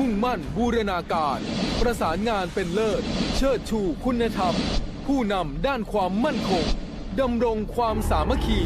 มุ่งมั่นบูรณาการ ประสานงานเป็นเลิศ เชิดชูคุณธรรม ผู้นำด้านความมั่นคงดำรงความสามัคคี